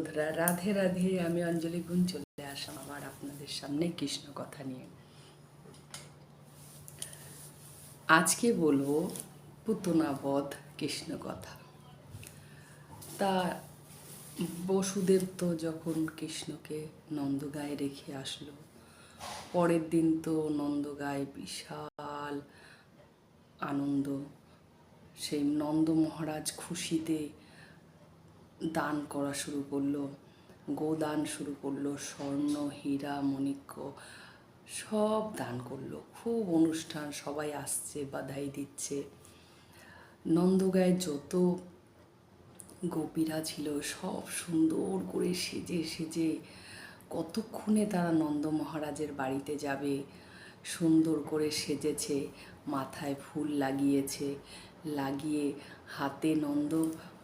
বন্ধুরা, রাধে রাধে। আমি অঞ্জলি গুণ চলে আসলাম আবার আপনাদের সামনে কৃষ্ণ কথা নিয়ে। আজকে বলব পুতনাবধ কৃষ্ণ কথা। তা বসুদেব তো যখন কৃষ্ণকে নন্দগায়ে রেখে আসলো, পরের দিন তো নন্দগায়ে বিশাল আনন্দ। সেই নন্দ মহারাজ খুশিতে দান করা শুরু করল, গোদান শুরু করল, স্বর্ণ, হীরা, মণিক্য সব দান করল। খুব অনুষ্ঠান, সবাই আসছে, বাধাই দিচ্ছে। নন্দগায়ে যত গোপীরা ছিল, সব সুন্দর করে সেজে সেজে কতক্ষণে তারা নন্দ মহারাজের বাড়িতে যাবে, সুন্দর করে সেজেছে, মাথায় ফুল লাগিয়েছে লাগিয়ে হাতে নন্দ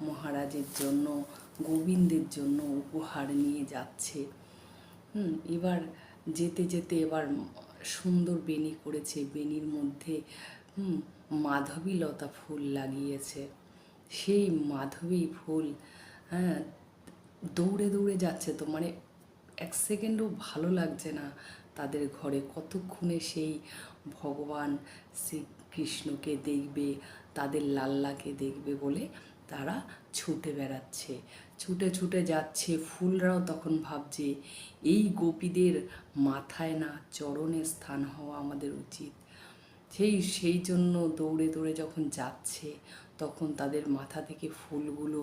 মহারাজের জন্য, গোবিন্দের জন্য উপহার নিয়ে যাচ্ছে। হুম, এবার যেতে যেতে এবার সুন্দর বেনি করেছে। বেনির মধ্যে, হুম মাধবী লতা ফুল লাগিয়েছে। সেই মাধবী ফুল হ্যাঁ দৌড়ে দৌড়ে যাচ্ছে তো মানে এক সেকেন্ডও ভালো লাগছে না তাদের ঘরে। কতক্ষণে সেই ভগবান শ্রীকৃষ্ণকে দেখবে তাদের লাল্লাকে দেখবে বলে তারা ছুটে বেড়াচ্ছে। ছুটে ছুটে যাচ্ছে। ফুলরাও তখন ভাবছে, এই গোপীদের মাথায় না চরণে স্থান হওয়া আমাদের উচিত। সেই সেই জন্য দৌড়ে দৌড়ে যখন যাচ্ছে, তখন তাদের মাথা থেকে ফুলগুলো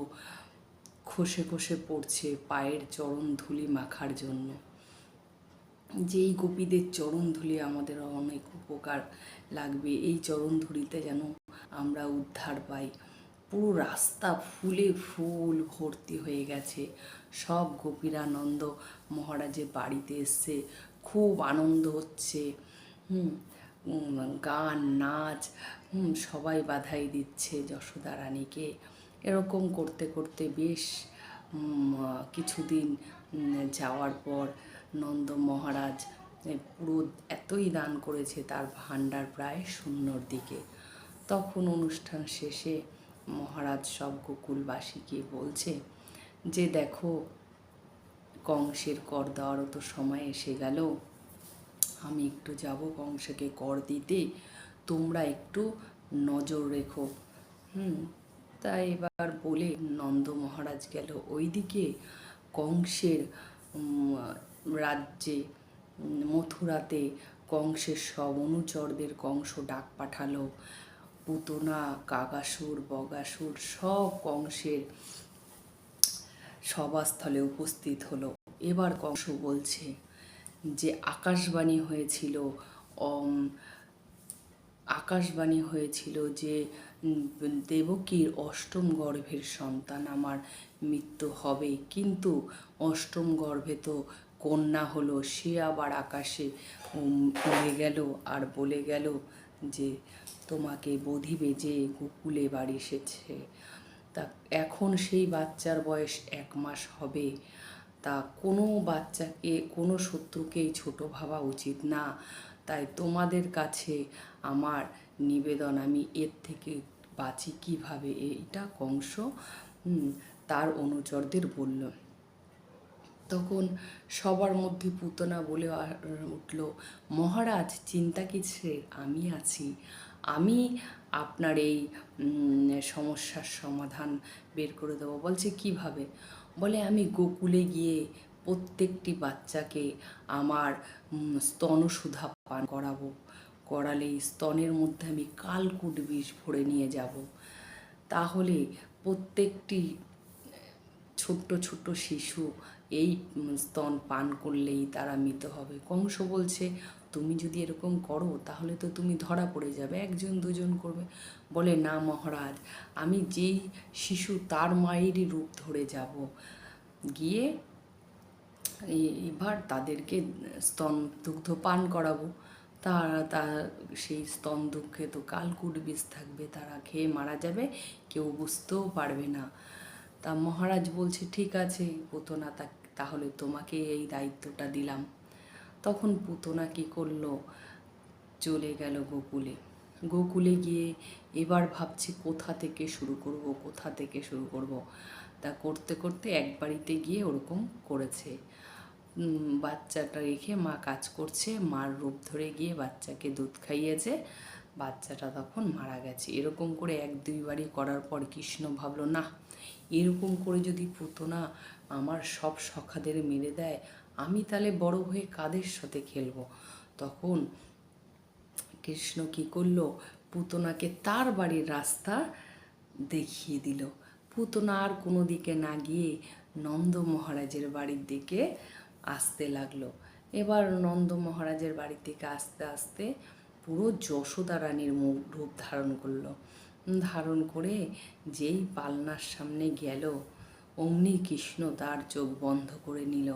খসে খসে পড়ছে পায়ের চরণ ধুলি মাখার জন্য। যেই গোপীদের চরণ ধুলি আমাদের অনেক উপকার লাগবে। এই চরণ ধুলিতে যেন আমরা উদ্ধার পাই। পুরো রাস্তা ফুলে ফুল ভর্তি হয়ে গেছে। সব গোপীরানন্দ মহারাজের বাড়িতে এসছে খুব আনন্দ হচ্ছে। হুম গান, নাচ, হুম, সবাই বাধাই দিচ্ছে যশোদা রানীকে। এরকম করতে করতে বেশ কিছুদিন যাওয়ার পর নন্দ মহারাজ পুরো এতই দান করেছে তার ভাণ্ডার প্রায় শূন্যর দিকে। তখন অনুষ্ঠান শেষে মহারাজ সব গোকুলবাসীকে বলছে যে, দেখো, কংসের কর দেওয়ারও তো সময় এসে গেল। আমি একটু যাব কংসকে কর দিতে। তোমরা একটু নজর রেখো। হুম তাই এবার বলে নন্দ মহারাজ গেল ওইদিকে। কংসের রাজ্যে, মথুরাতে কংসের সব অনুচরদের কংস ডাক পাঠালো। পুতনা কাগাসুর বগাসুর সব কংসের সভাস্থলে উপস্থিত হলো। এবার কংস বলছে যে, আকাশবাণী হয়েছিল আকাশবাণী হয়েছিল যে দেবকীর অষ্টম গর্ভের সন্তান আমার মৃত্যু হবে। কিন্তু অষ্টম গর্ভে তো কন্যা হলো, সে আবার আকাশে উড়ে গেল আর বলে গেল যে তোমাকে বধিবে যে গোকুলে বাড়ি এসেছে। তা এখন সেই বাচ্চার বয়স এক মাস হবে। তা কোনো বাচ্চাকে, কোনো শত্রুকেই ছোট ভাবা উচিত না। তাই তোমাদের কাছে আমার নিবেদন, আমি এর থেকে বাঁচি কীভাবে? এইটা কংস তার অনুচরদের বলল। তখন সবার মধ্যে পুতনা বলে উঠল, মহারাজ, চিন্তা কিসের? আমি আছি। আমি আপনার এই সমস্যার সমাধান বের করে দেবো। বলছে, কীভাবে? বলে, আমি গোকুলে গিয়ে প্রত্যেকটি বাচ্চাকে আমার স্তনসুধা পান করাবো। করালে স্তনের মধ্যে আমি কালকুট বিষ ভরে নিয়ে যাব। তাহলে প্রত্যেকটি ছোট্ট ছোট্ট শিশু এই স্তন পান করলেই তারা মৃত হবে। কংস বলছে, তুমি যদি এরকম করো, তাহলে তো তুমি ধরা পড়ে যাবে, একজন দুজন করবে। বলে, না মহারাজ, আমি যেই শিশু তার মায়েরই রূপ ধরে যাব। গিয়ে এবার তাদেরকে স্তন দুগ্ধ পান করাবো। তারা, তা, সেই স্তন দুঃখে তো কালকুট বিষ থাকবে, তারা খেয়ে মারা যাবে, কেউ বুঝতেও পারবে না। তা মহারাজ বলছে, ঠিক আছে পুতনা, তা তাহলে তোমাকে এই দায়িত্বটা দিলাম। তখন পুতনা কী করল? চলে গেল গোকুলে। গোকুলে গিয়ে এবার ভাবছি, কোথা থেকে শুরু করব, কোথা থেকে শুরু করব? তা করতে করতে এক বাড়িতে গিয়ে ওরকম করেছে। বাচ্চাটা রেখে মা কাজ করছে, মার রূপ ধরে গিয়ে বাচ্চাকে দুধ খাইয়েছে। বাচ্চাটা তখন মারা গেছে। এরকম করে এক দুই বাড়ি করার পর কৃষ্ণ ভাবলো না এরকম করে যদি পুতনা আমার সব সখাদের মেরে দেয়, আমি তাহলে বড় হয়ে কাদের সাথে খেলব? তখন কৃষ্ণ কি করল? পুতনাকে তার বাড়ির রাস্তা দেখিয়ে দিল। পুতনা আর কোনো দিকে না গিয়ে নন্দ মহারাজের বাড়ির দিকে আসতে লাগল। এবার নন্দ মহারাজের বাড়ি থেকে আস্তে আস্তে পুরো যশোদা রানীর মুখ রূপ ধারণ করল। ধারণ করে যেই পালনার সামনে গেল, অমনি কৃষ্ণ তার চোখ বন্ধ করে নিল।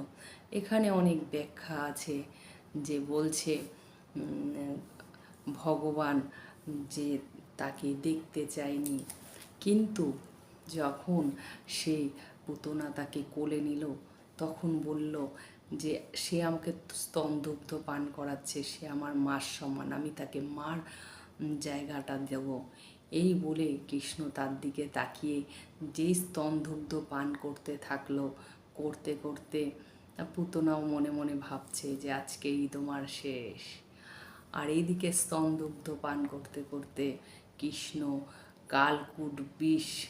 এখানে অনেক ব্যাখ্যা আছে যে বলছে ভগবান যে তাকে দেখতে চায়নি, কিন্তু যখন সে পুতনা তাকে কোলে নিল, তখন বলল যে, সে আমাকে স্তনদুগ্ধ পান করাচ্ছে, সে আমার মার সমান, আমি তাকে মার জায়গাটা দেব। এই বলে কৃষ্ণ তার দিকে তাকিয়ে যেই স্তনদুগ্ধ পান করতে থাকল, করতে করতে পুতনাও মনে মনে ভাবছে যে আজকেই তোমার শেষ। আর এইদিকে স্তনদুগ্ধ পান করতে করতে কৃষ্ণ কালকুট বিষ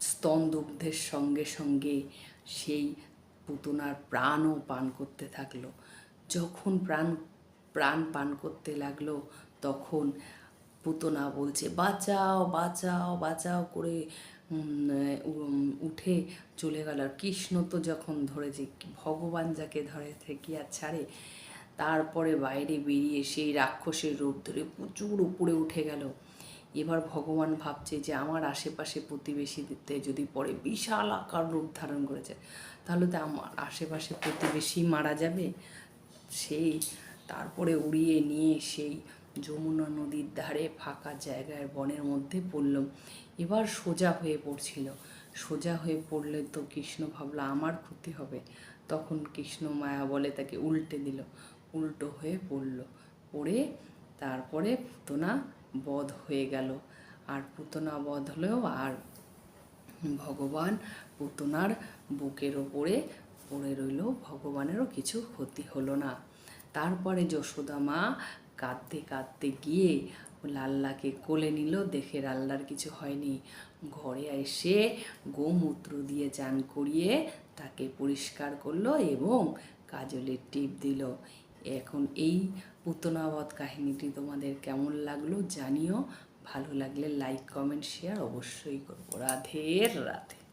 স্তনদুগ্ধের সঙ্গে সঙ্গে সেই পুতনার প্রাণও পান করতে থাকল। যখন প্রাণ প্রাণ পান করতে লাগল, তখন পুতনা বলছে, বাঁচাও বাঁচাও বাঁচাও করে উঠে চলে গেল। আর কৃষ্ণ তো যখন ধরেছে ভগবান যাকে ধরে থেকে আর ছাড়ে, তারপরে বাইরে বেরিয়ে সেই রাক্ষসের রূপ ধরে প্রচুর উপরে উঠে গেল। এবার ভগবান ভাবছে যে আমার আশেপাশে প্রতিবেশীতে যদি পরে বিশাল আকার রূপ ধারণ করেছে, তাহলে তো আমার আশেপাশে প্রতিবেশী মারা যাবে। সেই তারপরে উড়িয়ে নিয়ে সেই যমুনা নদীর ধারে ফাঁকা জায়গায় বনের মধ্যে পড়ল এবার সোজা হয়ে পড়ছিল। সোজা হয়ে পড়লে তো কৃষ্ণ ভাবলো, আমার ক্ষতি হবে। তখন কৃষ্ণ মায়া বলে তাকে উল্টে দিল। উল্টো হয়ে পড়ল। পড়ে তারপরে পুতনা বধ হয়ে গেল। আর পুতনা বধ হলেও আর ভগবান পুতনার বুকের ওপরে পড়ে রইল। ভগবানেরও কিছু ক্ষতি হলো না। তারপরে যশোদা মা কাঁদতে কাঁদতে গিয়ে লাল্লাকে কোলে নিল, দেখে লাল্লার কিছু হয়নি। ঘরে এসে গোমূত্র দিয়ে চান করিয়ে তাকে পরিষ্কার করল এবং কাজলের টিপ দিল। এখন এই পুতনাবধ কাহিনীটি তোমাদের কেমন লাগল জানিও। ভালো লাগলে লাইক, কমেন্ট, শেয়ার অবশ্যই করব। রাধের রাধে।